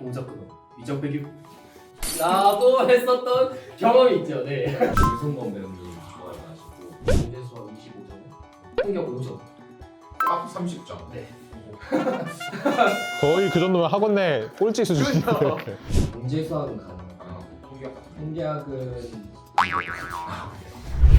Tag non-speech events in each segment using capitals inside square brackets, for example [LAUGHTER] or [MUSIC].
동작근호 위장 빼기 라고 했었던 경험이 있죠 네. 유승범 배우님 좋아해가지고. 공대수학 25점. 충격 5점. 딱 30점. 네. 거의 그 정도면 학원 내 꼴찌 수준인데. 문제 수학은 가능해요. 아, 통계학 같은 통계학은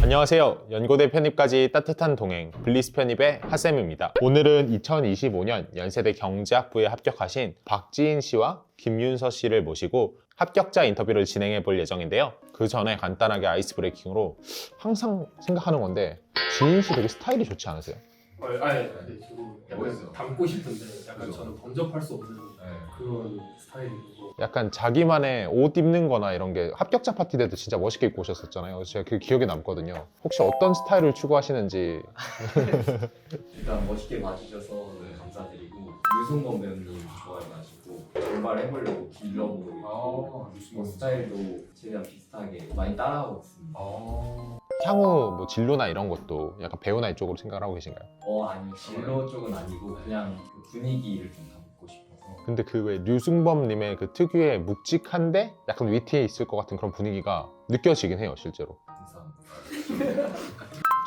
안녕하세요. 연고대 편입까지 따뜻한 동행 블리스 편입의 하쌤입니다. 오늘은 2025년 연세대 경제학부에 합격하신 박지인 씨와 김윤서 씨를 모시고 합격자 인터뷰를 진행해 볼 예정인데요. 그 전에 간단하게 아이스 브레이킹으로 항상 생각하는 건데 지인 씨 되게 스타일이 좋지 않으세요? 어, 아니 네, 저도 약간 멋있어. 닮고 싶은데 약간 그죠. 저는 범접할 수 없는 네. 그런 스타일이고 약간 자기만의 옷 입는 거나 이런 게 합격자 파티 때도 진짜 멋있게 입고 오셨었잖아요 그래서 제가 그 기억에 남거든요 혹시 어떤 스타일을 추구하시는지 [LAUGHS] 일단 멋있게 봐주셔서 네, 감사드리고 유승범 배우님 좋아해가지고 정말 해보려고 길러 보고 있고 아, 뭐 유승범 스타일도 최대한 비슷하게 많이 따라하고 있습니다. 아, 향후 뭐 진로나 이런 것도 약간 배우나 이쪽으로 생각을 하고 계신가요? 어 아니 진로 쪽은 아니고 그냥 그 분위기를 좀 담고 싶어서 근데 그 왜 류승범님의 그 특유의 묵직한데 약간 위트에 있을 것 같은 그런 분위기가 느껴지긴 해요 실제로 감사합니다.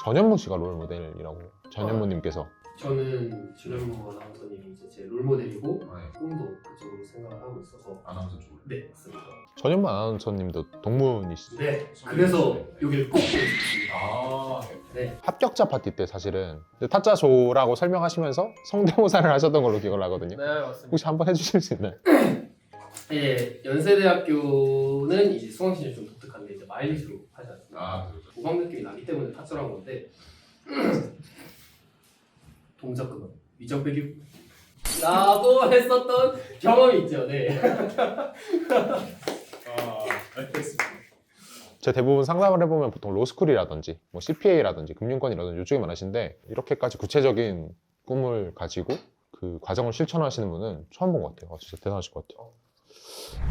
전현무 씨가 롤 모델이라고 전현무님께서 저는 주련무 아나운서님이 이제 제 롤모델이고 네. 꿈도 그쪽으로 생각을 하고 있어서 아나운서 쪽. 네 맞습니다 전현무 아나운서님도 동문이시죠 네 그래서 여기를 꼭 보고 싶습니다 아, 네 합격자 파티 때 사실은 타짜조라고 설명하시면서 성대모사를 하셨던 걸로 기억을 하거든요 네 맞습니다 혹시 한번 해주실 수 있나요? 예, 연세대학교는 이제 수강신이 좀 독특한데 이제 마일리지로 하지 않습니까? 아, 그렇죠. 보강 느낌이 나기 때문에 타짜란 건데 동작근호 위장 빼기 라고 했었던 경험이 있죠 네 [LAUGHS] 아, 알겠습니다. 제가 대부분 상담을 해보면 보통 로스쿨이라든지 뭐 CPA라든지 금융권이라든지 이쪽에 많으신데 이렇게까지 구체적인 꿈을 가지고 그 과정을 실천하시는 분은 처음 본 것 같아요. 아, 진짜 대단하실 것 같아요.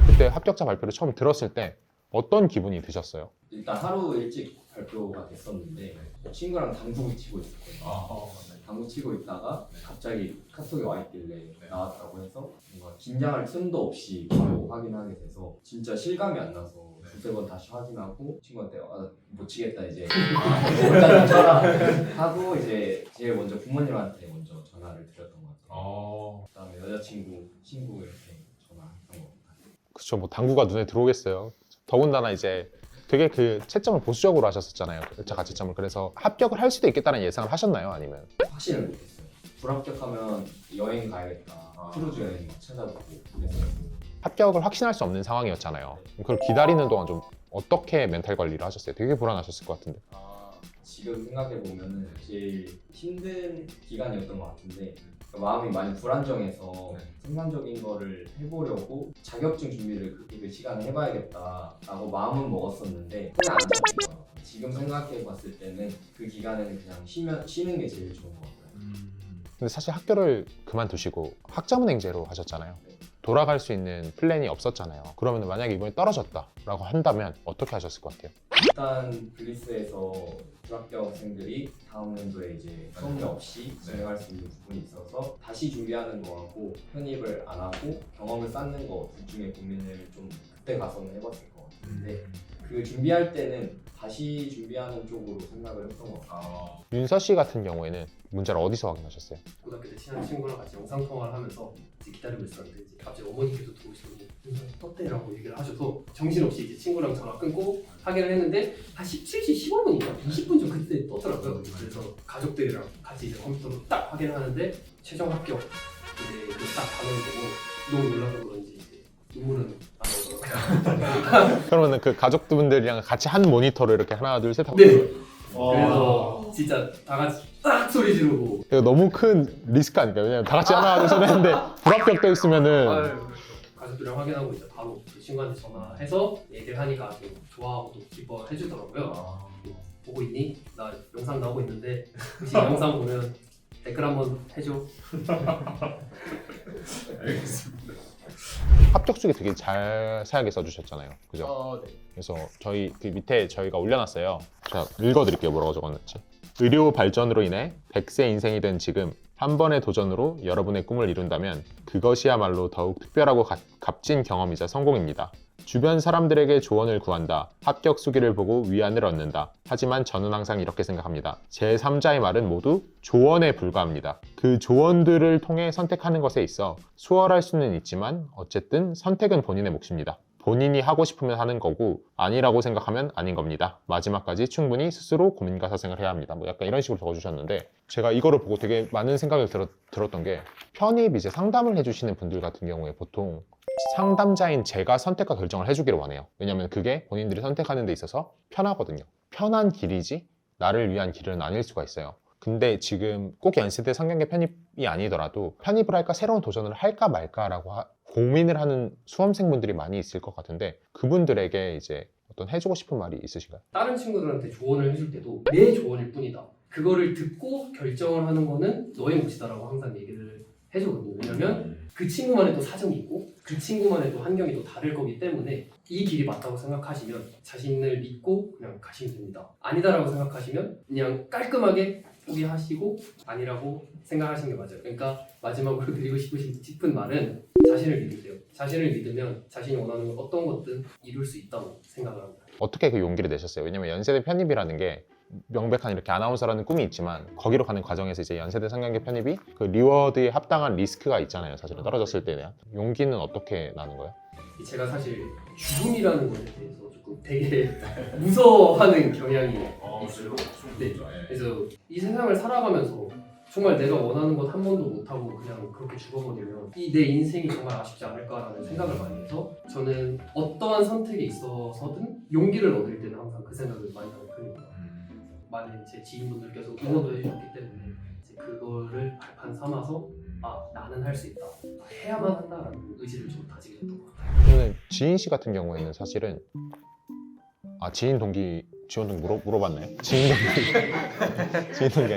그때 합격자 발표를 처음 들었을 때 어떤 기분이 드셨어요? 일단 하루 일찍 발표가 됐었는데 친구랑 당구 치고 있었거든요. 아, 당구 치고 있다가 갑자기 카톡이 와 있길래 네. 나왔다고 해서 뭔가 긴장할 틈도 없이 바로 확인하게 돼서 진짜 실감이 안 나서 네. 두세 번 다시 확인하고 친구한테 아, 못 치겠다 이제 [LAUGHS] 일단 쳐라 하고 이제 제일 먼저 부모님한테 먼저 전화를 드렸던 것 같아요. 아, 그다음에 여자친구 친구 이렇게 전화했던 것 같아요. 그쵸, 뭐 당구가 눈에 들어오겠어요. 더군다나 이제 되게 그 채점을 보수적으로 하셨었잖아요. 1차 가채점을. 그래서 합격을 할 수도 있겠다는 예상을 하셨나요? 아니면? 확신을 못했어요. 불합격하면 여행 가야겠다. 아. 크루즈 여행 막 찾아보고. 합격을 확신할 수 없는 상황이었잖아요. 그걸 기다리는 동안 좀 어떻게 멘탈 관리를 하셨어요? 되게 불안하셨을 것 같은데. 아, 지금 생각해 보면은 제일 힘든 기간이었던 것 같은데 마음이 많이 불안정해서 네. 생산적인 거를 해보려고 자격증 준비를 그, 그 시간에 해봐야겠다라고 마음은 먹었었는데 손에 안 잡히더라고요. 지금 생각해 봤을 때는 그 기간에는 그냥 쉬면 쉬는 게 제일 좋은 것 같아요. 음, 근데 사실 학교를 그만두시고 학자문행제로 하셨잖아요. 네. 돌아갈 수 있는 플랜이 없었잖아요. 그러면 만약에 이번에 떨어졌다라고 한다면 어떻게 하셨을 것 같아요? 일단 블리스에서 불합격생들이 다음 연도에 이제 수업료 없이 진행할 수 있는 부분이 있어서 다시 준비하는 거하고 편입을 안 하고 경험을 쌓는 거 둘 중에 고민을 좀 그때 가서는 해봤을 것 같은데 그 준비할 때는 다시 준비하는 쪽으로 생각을 했던 것 같아요. 아, 윤서 씨 같은 경우에는 문제를 어디서 확인하셨어요? 고등학교 때 친한 친구랑 같이 영상 통화를 하면서 이제 기다리고 있었는데 이제 갑자기 어머니께서 들어오시고 윤서 떴대라고 얘기를 하셔서 정신없이 이제 친구랑 전화 끊고 확인을 했는데 한 17시 15분인가 20분 전 그때 떴더라고요 그래서 가족들이랑 같이 이제 컴퓨터로 딱 확인을 하는데 최종 합격 이제 그딱 단어를 보고 너무 놀라서 그런지 나오더라고요 [LAUGHS] 그러면 그 가족분들이랑 같이 한 모니터를 이렇게 하나 둘 셋 하고 네 그래서 진짜 다 같이 딱 소리 지르고 이거 너무 큰 리스크 아닐까요? 왜냐면 다 같이 하나 둘 셋 했는데 불합격 돼 있으면은 아유, 가족들이랑 확인하고 이제 바로 그 친구한테 전화해서 얘기를 하니까 좀 좋아하고 또 기뻐해 주더라고요. 아, 보고 있니? 나 영상 나오고 있는데 혹시 영상 보면 댓글 한번 해줘. [LAUGHS] 알겠습니다. 합격 쪽에 되게 자세하게 써주셨잖아요. 그죠? 어, 네. 그래서 저희 그 밑에 저희가 올려놨어요. 제가 읽어드릴게요. 뭐라고 적었는지. 의료 발전으로 인해 100세 인생이 된 지금 한 번의 도전으로 여러분의 꿈을 이룬다면 그것이야말로 더욱 특별하고 가- 값진 경험이자 성공입니다. 주변 사람들에게 조언을 구한다. 합격 수기를 보고 위안을 얻는다. 하지만 저는 항상 이렇게 생각합니다. 제 3자의 말은 모두 조언에 불과합니다. 그 조언들을 통해 선택하는 것에 있어 수월할 수는 있지만 어쨌든 선택은 본인의 몫입니다. 본인이 하고 싶으면 하는 거고 아니라고 생각하면 아닌 겁니다. 마지막까지 충분히 스스로 고민과 사생을 해야 합니다. 뭐 약간 이런 식으로 적어주셨는데 제가 이거를 보고 되게 많은 생각을 들었, 들었던 게 편입 이제 상담을 해주시는 분들 같은 경우에 보통 상담자인 제가 선택과 결정을 해주기를 원해요. 왜냐면 그게 본인들이 선택하는 데 있어서 편하거든요. 편한 길이지 나를 위한 길은 아닐 수가 있어요. 근데 지금 꼭 연세대 상경계 편입이 아니더라도 편입을 할까 새로운 도전을 할까 말까라고 하- 고민을 하는 수험생분들이 많이 있을 것 같은데 그분들에게 이제 어떤 해주고 싶은 말이 있으신가요? 다른 친구들한테 조언을 해줄 때도 내 조언일 뿐이다. 그거를 듣고 결정을 하는 거는 너의 몫이다라고 항상 얘기를 해주거든요. 왜냐면 그 친구만의 또 사정이 있고 그 친구만의 또 환경이 또 다를 거기 때문에 이 길이 맞다고 생각하시면 자신을 믿고 그냥 가시면 됩니다. 아니다라고 생각하시면 그냥 깔끔하게 포기하시고 아니라고 생각하시는 게 맞아요. 그러니까 마지막으로 드리고 싶으신 싶은 말은 자신을 믿으세요. 자신을 믿으면 자신이 원하는 어떤 것든 이룰 수 있다고 생각을 합니다. 어떻게 그 용기를 내셨어요? 왜냐면 연세대 편입이라는 게 명백한 이렇게 아나운서라는 꿈이 있지만 거기로 가는 과정에서 이제 연세대 상경계 편입이 그 리워드에 합당한 리스크가 있잖아요. 사실은 떨어졌을 때는 용기는 어떻게 나는 거예요? 제가 사실 죽음이라는 것에 대해서 조금 되게 [LAUGHS] 무서워하는 경향이 어, 있어요. 네. 네. 그래서 이 세상을 살아가면서 정말 내가 원하는 것 한 번도 못하고 그냥 그렇게 죽어버리면 이 내 인생이 정말 아쉽지 않을까라는 생각을 많이 해서 저는 어떠한 선택에 있어서든 용기를 얻을 때는 항상 그 생각을 많이 하는 편입니다. 많은 제 지인분들께서 응원도 해주셨기 때문에 이제 그거를 발판 삼아서 아 나는 할 수 있다 아, 해야만 한다라는 의지를 좀 다지게 됐던 것 같아요. 저는 지인 씨 같은 경우에는 사실은 아 지인 동기 지원 동기 물어, 물어봤나요? 지인 동기 지인 동기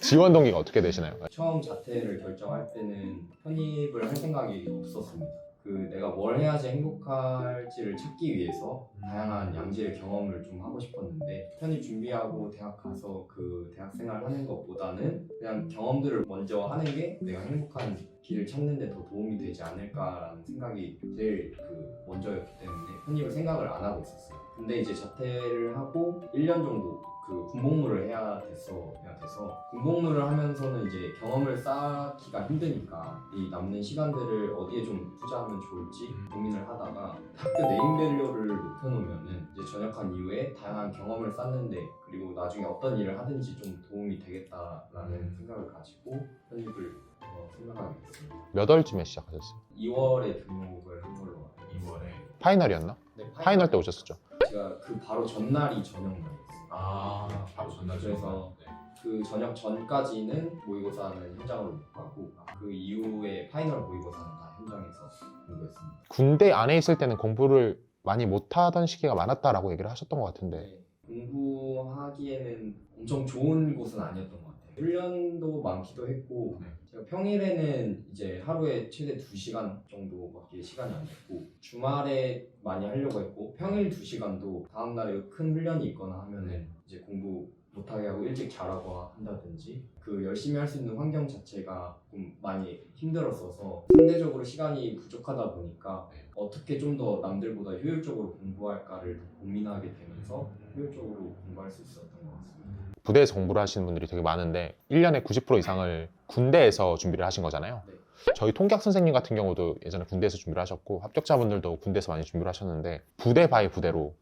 지원 동기가 어떻게 되시나요? 처음 자퇴를 결정할 때는 편입을 할 생각이 없었습니다. 그 내가 뭘 해야지 행복할지를 찾기 위해서 다양한 양질의 경험을 좀 하고 싶었는데 편입 준비하고 대학 가서 그 대학 생활 하는 것보다는 그냥 경험들을 먼저 하는 게 내가 행복한 길을 찾는 데 더 도움이 되지 않을까라는 생각이 제일 그 먼저였기 때문에 편입을 생각을 안 하고 있었어요. 근데 이제 자퇴를 하고 1년 정도 그 군복무를 해야 됐어 해야 돼서 군복무를 하면서는 이제 경험을 쌓기가 힘드니까 이 남는 시간들을 어디에 좀 투자하면 좋을지 고민을 하다가 학교 네임밸류를 높여놓으면은 이제 전역한 이후에 다양한 경험을 쌓는데 그리고 나중에 어떤 일을 하든지 좀 도움이 되겠다라는 생각을 가지고 편입을 어, 생각하게 됐습니다. 몇 월쯤에 시작하셨어요? 2월에 등록을 한 걸로 알고 있어요. 2월에 파이널이었나? 네, 파이널 때 오셨었죠? 제가 그 바로 전날이 전역 날이었어요. 아 바로 전날 그래서 그 전역 전까지는 모의고사는 현장으로 못 가고 그 이후에 파이널 모의고사는 다 현장에서 공부했습니다. 군대 안에 있을 때는 공부를 많이 못하던 시기가 많았다라고 얘기를 하셨던 것 같은데 네, 공부하기에는 엄청 좋은 곳은 아니었던 것 같아요. 훈련도 많기도 했고 네. 제가 평일에는 이제 하루에 최대 2시간 정도밖에 시간이 안 됐고 주말에 많이 하려고 했고 평일 2시간도 다음날에 큰 훈련이 있거나 하면은 이제 공부 못하게 하고 일찍 자라고 한다든지 그 열심히 할 수 있는 환경 자체가 좀 많이 힘들었어서 상대적으로 시간이 부족하다 보니까 네. 어떻게 좀 더 남들보다 효율적으로 공부할까를 더 고민하게 되면서 효율적으로 공부할 수 있었던 것 같습니다. 부대에서 공부를 하시는 분들이 되게 많은데 1년에 90% 이상을 군대에서 준비를 하신 거잖아요. 네. 저희 통계학 선생님 같은 경우도 예전에 군대에서 준비를 하셨고 합격자분들도 군대에서 많이 준비를 하셨는데 부대 바이 부대로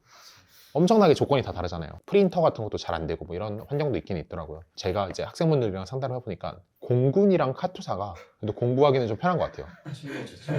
엄청나게 조건이 다 다르잖아요. 프린터 같은 것도 잘 안 되고 뭐 이런 환경도 있긴 있더라고요. 제가 이제 학생분들이랑 상담을 해보니까 공군이랑 카투사가 그래도 공부하기는 좀 편한 것 같아요. [LAUGHS] 좋죠.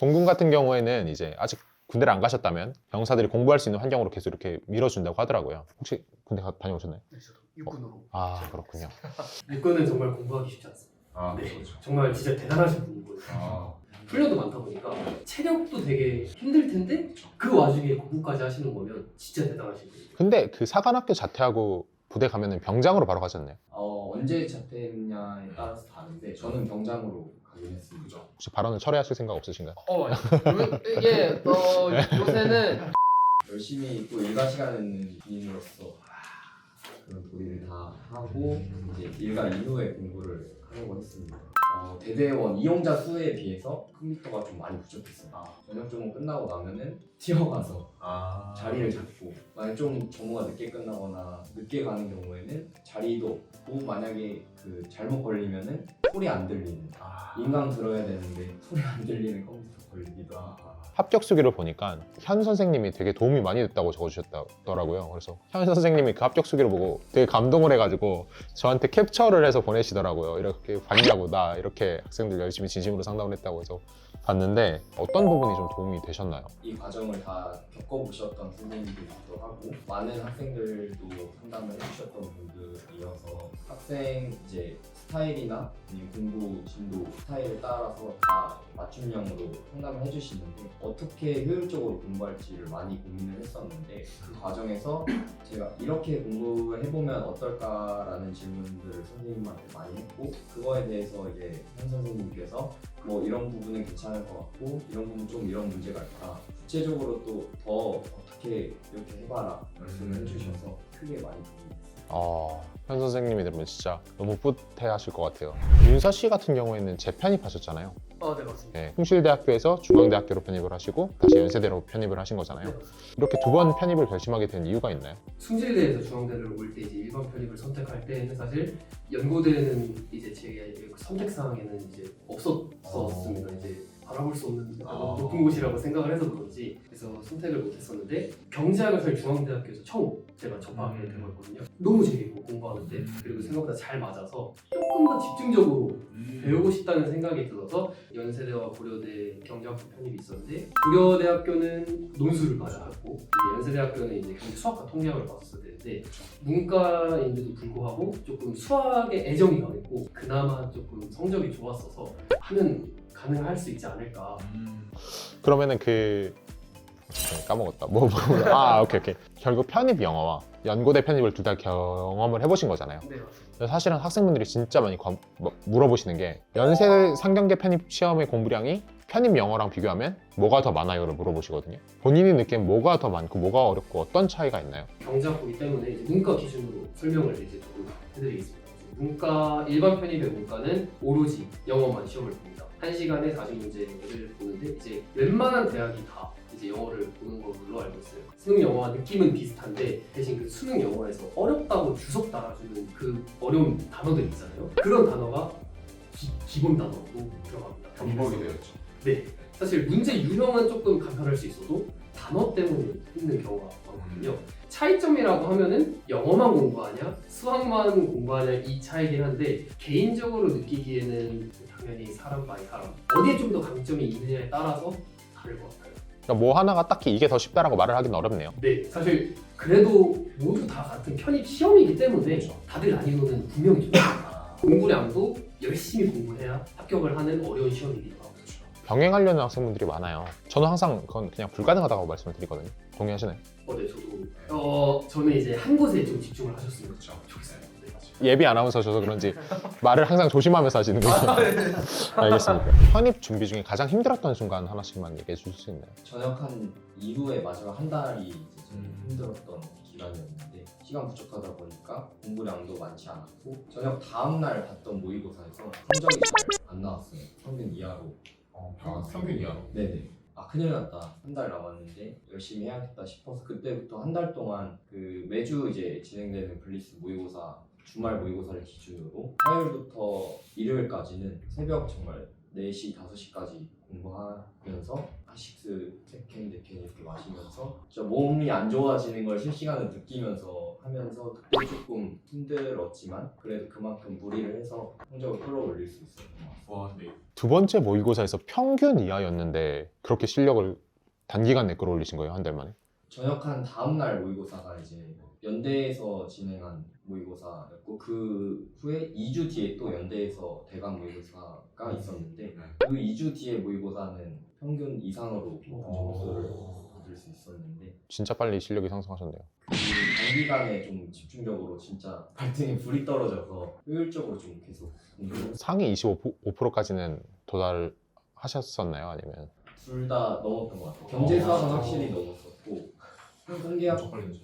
공군 같은 경우에는 이제 아직 군대를 안 가셨다면 병사들이 공부할 수 있는 환경으로 계속 이렇게 밀어준다고 하더라고요. 혹시 군대 가- 다녀오셨나요? 네, 저도 육군으로. 아 그렇군요. [LAUGHS] 육군은 정말 공부하기 쉽지 않습니다. 아 네. 그렇죠 정말 진짜 대단하신 분이고요. 아 훈련도 많다 보니까 체력도 되게 힘들 텐데 그 와중에 공부까지 하시는 거면 진짜 대단하신 분이에요. 근데 그 사관학교 자퇴하고 부대 가면은 병장으로 바로 않나요? 어, 언제 자퇴했냐에 따라서 다른데 저는 병장으로 했습니다. 그죠 혹시 발언을 철회하실 생각 없으신가요? 어, 요- 이게 어, 요새는 [LAUGHS] 열심히 또 일과 시간에는 군인으로서 그런 도리를 다 하고 이제 일과 이후에 공부를 하려고 했습니다. 어, 대대원 이용자 수에 비해서 컴퓨터가 좀 많이 부족했어요. 저녁 조문 끝나고 나면은 튀어가서 아 자리를 잡고 만약 좀 정모가 늦게 끝나거나 늦게 가는 경우에는 자리도 없고 만약에 그 잘못 걸리면은 소리 안 들리는 아. 인강 들어야 되는데 소리 안 들리는 컴퓨터 걸리기도 하고 합격 수기를 보니까 현 선생님이 되게 도움이 많이 됐다고 적어주셨더라고요. 그래서 현 선생님이 그 합격 수기를 보고 되게 감동을 해가지고 저한테 캡처를 해서 보내시더라고요. 이렇게 봤냐고 나 이렇게 학생들 열심히 진심으로 상담을 했다고 해서 봤는데 어떤 부분이 좀 도움이 되셨나요? 이 과정을 다 겪어보셨던 선생님들이기도 하고 많은 학생들도 상담을 해주셨던 분들이어서 학생 이제 스타일이나 아니면 공부 진도 스타일에 따라서 다 맞춤형으로 상담을 해주시는데 어떻게 효율적으로 공부할지를 많이 고민을 했었는데 그 과정에서 제가 이렇게 공부를 해보면 어떨까라는 질문들을 선생님한테 많이 했고 그거에 대해서 이제 현 선생님께서 뭐 이런 부분은 괜찮을 것 같고 이런 부분 좀 이런 문제가 있다. 구체적으로 또 더 어떻게 이렇게 해봐라 말씀을 해주셔서 크게 많이 도움이 됐어요. 어, 현 선생님이 들으면 진짜 너무 뿌듯해하실 것 같아요. 윤서 씨 같은 경우에는 재편입하셨잖아요. 어, 네 맞습니다. 네, 홍실대학교에서 중앙대학교로 편입을 하시고 다시 연세대로 편입을 하신 거잖아요. 네. 이렇게 두 번 편입을 결심하게 된 이유가 있나요? 숭실대에서 중앙대를 올 때 이제 일반 편입을 선택할 때는 사실 연고대는 이제 제 선택 사항에는 이제 없었었습니다. 이제 바라볼 수 없는 아. 높은 곳이라고 생각을 해서 그런지 그래서 선택을 못했었는데 경제학을 사실 중앙대학교에서 처음 제가 접하게 음. 된 거였거든요. 너무 재밌고 공부하는데 음. 그리고 생각보다 잘 맞아서 조금 더 집중적으로 음. 배우고 싶다는 생각이 들어서 연세대와 고려대 경제학부 편입이 있었는데 고려대학교는 논술을 받아갔고 연세대학교는 이제 경제 수학과 통계학을 봤었어야 되는데 문과인데도 불구하고 조금 수학에 애정이 강했고 그나마 조금 성적이 좋았어서 하면 가능할 수 있지 않을까 음. 그러면은 그 네, 까먹었다. 뭐, 뭐, 뭐. 아, 오케이, 오케이. 결국 편입 영어와 연고대 편입을 둘 다 경험을 해보신 거잖아요. 네 맞습니다. 그래서 사실은 학생분들이 진짜 많이 관- 뭐, 물어보시는 게 연세 상경계 편입 시험의 공부량이 편입 영어랑 비교하면 뭐가 더 많아요를 물어보시거든요. 본인이 느끼는 뭐가 더 많고 뭐가 어렵고 어떤 차이가 있나요? 경제학부이기 때문에 이제 문과 기준으로 설명을 이제 조금 해드리겠습니다. 문과 일반 편입의 문과는 오로지 영어만 시험을 봅니다. 한 시간에 40문제를 보는데 이제 웬만한 대학이 다 이제 영어를 보는 걸로 알고 있어요. 수능 영어와 느낌은 비슷한데 대신 그 수능 영어에서 어렵다고 주석 달아주는 그 어려운 단어들 있잖아요. 그런 단어가 기, 본 단어로 들어갑니다. 경복이 되었죠. 네. 사실 문제 유형은 조금 간편할 수 있어도 단어 때문에 힘든 경우가 많거든요. 차이점이라고 하면은 영어만 공부하냐, 수학만 공부하냐 이 차이긴 한데 개인적으로 느끼기에는 당연히 사람 바이 사람 어디에 좀 더 강점이 있느냐에 따라서 다를 것 같아요. 그러니까 뭐 하나가 딱히 이게 더 쉽다라고 말을 하기는 어렵네요. 네, 사실 그래도 모두 다 같은 편입 시험이기 때문에 그렇죠. 다들 난이도는 분명히 좀 아, 공부량도 열심히 공부해야 합격을 하는 어려운 시험이기도 하고. 병행하려는 학생분들이 많아요. 저는 항상 그건 그냥 불가능하다고 말씀을 드리거든요. 동의하시나요? 어, 네, 저도 어 저는 이제 한 곳에 좀 집중을 하셨으면 그렇죠. 좋겠어요. 네. 예비 아나운서셔서 그런지 말을 항상 조심하면서 하시는 거죠. [LAUGHS] 알겠습니다. 편입 준비 중에 가장 힘들었던 순간 하나씩만 얘기해 주실 수 있나요? 전역한 이후에 마지막 한 달이 이제 좀 음. 힘들었던 기간이었는데 시간 부족하다 보니까 공부량도 많지 않았고 전역 다음 날 봤던 모의고사에서 성적이 잘 안 나왔어요. 평균 이하로. 어, 평, 평균 이하로. 네네. 아 큰일 났다. 한 달 남았는데 열심히 해야겠다 싶어서 그때부터 한 달 동안 그 매주 이제 진행되는 블리스 모의고사 주말 모의고사를 기준으로 화요일부터 일요일까지는 새벽 정말 4시, 5시까지 공부하면서 아식스, 세캔, 네캔 이렇게 마시면서 진짜 몸이 안 좋아지는 걸 실시간으로 느끼면서 하면서 그때 조금 힘들었지만 그래도 그만큼 무리를 해서 성적을 끌어올릴 수 있었던 것 같아요. 와, 근데 두 번째 모의고사에서 평균 이하였는데 그렇게 실력을 단기간 내에 끌어올리신 거예요 한 달 만에? 전역한 다음 날 모의고사가 이제 연대에서 진행한 모의고사였고 그 후에 2주 뒤에 또 연대에서 대강 모의고사가 있었는데 네. 그 2주 뒤에 모의고사는 평균 이상으로 높은 점수를 받을 수 있었는데 진짜 빨리 실력이 상승하셨네요. 그 단기간에 좀 집중적으로 진짜 발등에 불이 떨어져서 효율적으로 좀 계속 공부를 상위 25%까지는 도달하셨었나요? 아니면 둘 다 넘었던 것 같아요. 경제 수학은 확실히 넘었었고 통계학 엄청 빨리.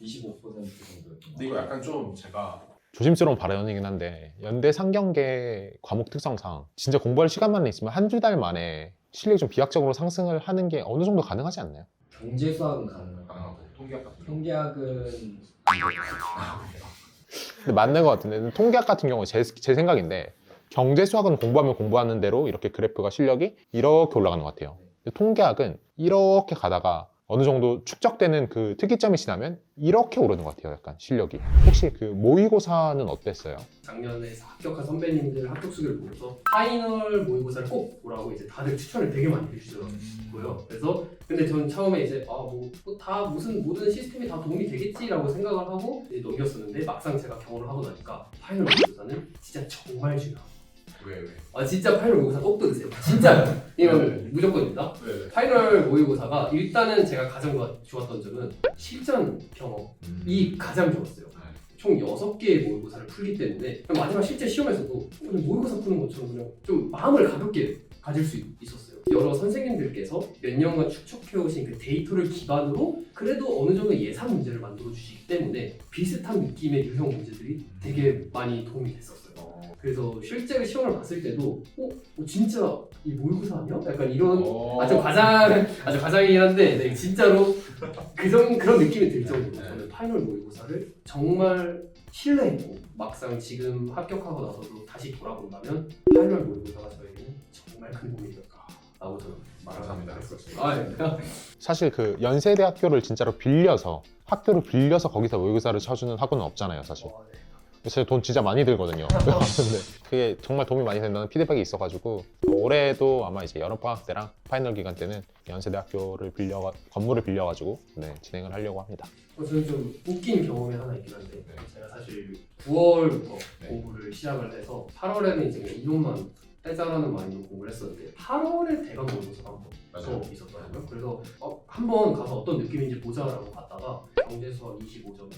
25% 정도였던 것 근데 이거 약간 좀 제가 조심스러운 발언이긴 한데 연대 상경계 과목 특성상 진짜 공부할 시간만 있으면 한 두 달 만에 실력이 좀 비약적으로 상승을 하는 게 어느 정도 가능하지 않나요? 경제 수학은 가능하고 가능하고 통계학 같은 경우 통계학은 근데 맞는 것 같은데 통계학 같은 경우 제, 제 생각인데 경제 수학은 공부하면 공부하는 대로 이렇게 그래프가 실력이 이렇게 올라가는 것 같아요. 근데 통계학은 이렇게 가다가 어느 정도 축적되는 그 특이점이 지나면 이렇게 오르는 것 같아요. 약간 실력이. 혹시 그 모의고사는 어땠어요? 작년에 합격한 선배님들 합격 수기를 보면서 파이널 모의고사를 꼭 보라고 이제 다들 추천을 되게 많이 해주시더라고요. 그래서 근데 저는 처음에 이제 아뭐다 무슨 모든 시스템이 다 도움이 되겠지라고 생각을 하고 이제 넘겼었는데 막상 제가 경험을 하고 나니까 파이널 모의고사는 진짜 정말 중요하고 왜 왜? 아 진짜 파이널 모의고사 꼭 들으세요. 진짜요. [LAUGHS] 이건 네. 무조건입니다. 왜 왜? 파이널 모의고사가 일단은 제가 가장 좋았던 점은 실전 경험이 가장 좋았어요. 총 6개의 모의고사를 풀기 때문에 그냥 마지막 실제 시험에서도 그냥 모의고사 푸는 것처럼 그냥 좀 마음을 가볍게 가질 수 있- 있었어요. 여러 선생님들께서 몇 년간 축적해오신 그 데이터를 기반으로 그래도 어느 정도 예상 문제를 만들어 주시기 때문에 비슷한 느낌의 유형 문제들이 되게 많이 도움이 됐었어요. 그래서 실제로 시험을 봤을 때도 어? 어, 진짜 이 모의고사 아니야? 약간 이런 어. 아주 과장 아주 과장이긴 한데 네, 진짜로 그정 그런 느낌이 들 정도로 네. 저는 파이널 모의고사를 정말 신뢰했고 막상 지금 합격하고 나서도 다시 돌아본다면 파이널 모의고사가 저에게는 정말 큰 도움이 되었다라고 저는. 말했었어요. 아, 네. 사실 그 연세대 학교를 진짜로 빌려서 학교를 빌려서 거기서 모의고사를 쳐주는 학원은 없잖아요, 사실. 어, 네. 제 돈 진짜 많이 들거든요. [LAUGHS] 근데 그게 정말 도움이 많이 된다는 피드백이 있어가지고 올해도 아마 이제 여름 방학 때랑 파이널 기간 때는 연세대학교를 빌려 건물을 빌려가지고 네, 진행을 하려고 합니다. 어, 저는 좀 웃긴 경험이 하나 있긴 한데 네. 제가 사실 9월부터 네. 공부를 시작을 해서 8월에는 이제 이론만 떼자라는 마인드로 공부를 했었는데 8월에 대강 모의고사가 한번 있었더라고요. 그래서 어, 한번 가서 어떤 느낌인지 보자라고 갔다가 경제 수학 25점,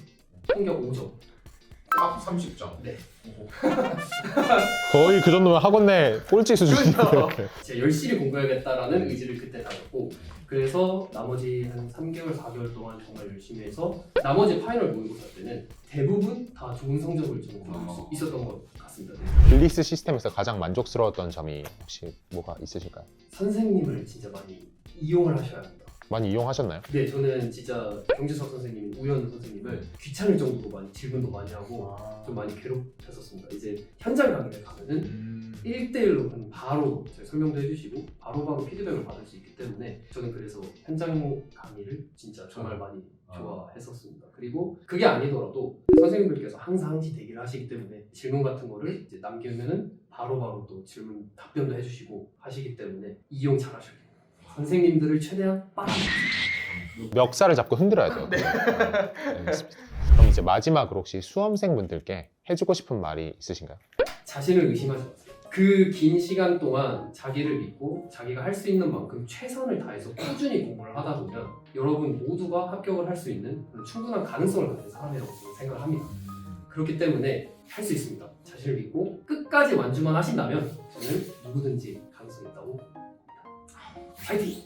통역 5점. 딱 30점. 네. 거의 그 정도면 학원 내 꼴찌 수준인데 제가 열심히 공부해야겠다라는 의지를 그때 가졌고 그래서 나머지 한 3개월, 4개월 동안 정말 열심히 해서 나머지 파이널 모의고사 때는 대부분 다 좋은 성적을 좀 거둘 수 어. 있었던 것 같습니다. 네. 빌리스 시스템에서 가장 만족스러웠던 점이 혹시 뭐가 있으실까요? 선생님을 진짜 많이 이용을 하셔야 합니다. 많이 이용하셨나요? 네, 저는 진짜 경제수학 선생님, 우연 선생님을 귀찮을 정도로 많이 질문도 많이 하고 좀 많이 괴롭혔었습니다. 이제 현장 강의를 가면은 음. 1대1로 그냥 바로 제가 설명도 해주시고 바로바로 피드백을 받을 수 있기 때문에 저는 그래서 현장 강의를 진짜 정말 많이 아. 좋아했었습니다. 그리고 그게 아니더라도 선생님들께서 항상 항시 대기를 하시기 때문에 질문 같은 거를 이제 남기면은 바로바로 또 질문 답변도 해주시고 하시기 때문에 이용 잘 하셔야 돼요. 선생님들을 최대한 빨아 멱살을 잡고 흔들어야 돼요. 네. 알겠습니다. 그럼 이제 마지막으로 혹시 수험생분들께 해주고 싶은 말이 있으신가요? 자신을 의심하지 마세요. 그 긴 시간 동안 자기를 믿고 자기가 할 수 있는 만큼 최선을 다해서 꾸준히 공부를 하다 보면 여러분 모두가 합격을 할 수 있는 충분한 가능성을 가진 사람이라고 저는 생각을 합니다. 그렇기 때문에 할 수 있습니다. 자신을 믿고 끝까지 완주만 하신다면 저는 누구든지 파이팅!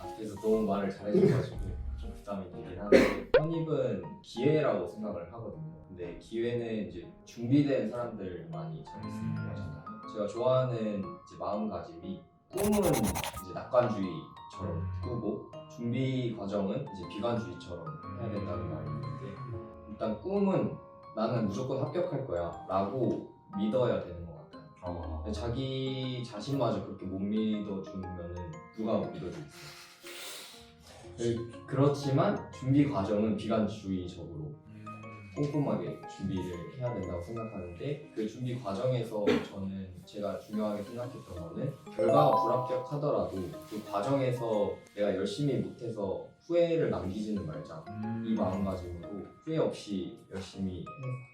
앞에서 너무 말을 잘해줘가지고 좀 부담이 되긴 한데 편입은 기회라고 생각을 하거든요. 근데 기회는 이제 준비된 사람들 많이 찾았으면 좋겠잖아요. 제가 좋아하는 이제 마음가짐이 꿈은 이제 낙관주의처럼 꾸고 준비 과정은 이제 비관주의처럼 해야 된다는 말이 있는데 일단 꿈은 나는 무조건 합격할 거야 라고 믿어야 되는. 어. 자기 자신마저 그렇게 못 믿어주면은 누가 믿어주겠어요? 네, 그렇지만 준비 과정은 비관주의적으로 꼼꼼하게 준비를 해야 된다고 생각하는데 그 준비 과정에서 저는 제가 중요하게 생각했던 거는 결과가 불합격하더라도 그 과정에서 내가 열심히 못해서 후회를 남기지는 말자 음. 이 마음가짐으로 후회 없이 열심히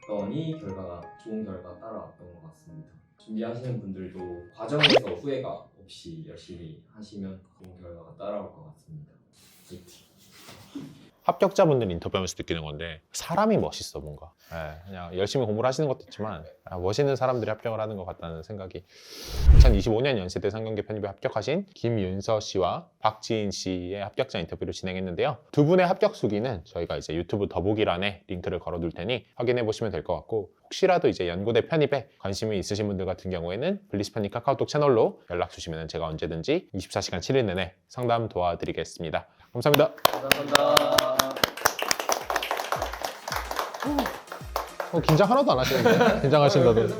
했더니 결과가 좋은 결과 따라왔던 것 같습니다. 준비하시는 분들도 과정에서 후회가 없이 열심히 하시면 좋은 결과가 따라올 것 같습니다. 화이팅! 합격자분들 인터뷰하면서 느끼는 건데 사람이 멋있어 뭔가. 예, 그냥 열심히 공부를 하시는 것도 있지만 아, 멋있는 사람들이 합격을 하는 것 같다는 생각이. 2025년 연세대 상경계 편입에 합격하신 김윤서 씨와 박지인 씨의 합격자 인터뷰를 진행했는데요. 두 분의 합격 수기는 저희가 이제 유튜브 더보기란에 링크를 걸어둘 테니 확인해 보시면 될 것 같고 혹시라도 이제 연고대 편입에 관심이 있으신 분들 같은 경우에는 블리스 편입 카카오톡 채널로 연락 주시면 제가 언제든지 24시간 7일 내내 상담 도와드리겠습니다. 감사합니다. 감사합니다. 어, 긴장 하나도 안 하시는데. 긴장하신다도 네.